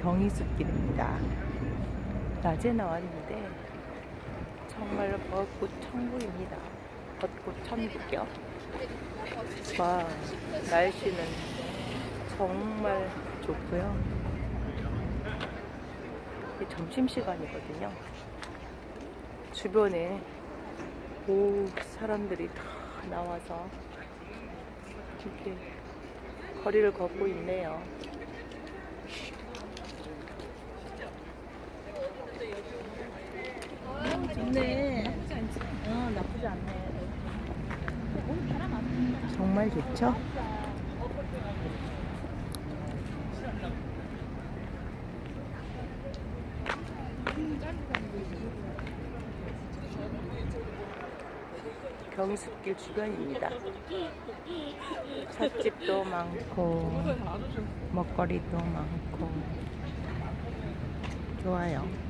경의숲길입니다. 낮에 나왔는데 정말 벚꽃 천국입니다. 벚꽃 천국이요. 와, 날씨는 정말 좋고요. 점심시간이거든요. 주변에 오 사람들이 다 나와서 이렇게 거리를 걷고 있네요. 좋네. 나쁘지 않지? 어, 나쁘지 않네. 정말 좋죠? 경숲길 주변입니다. 찻집도 많고 먹거리도 많고 좋아요.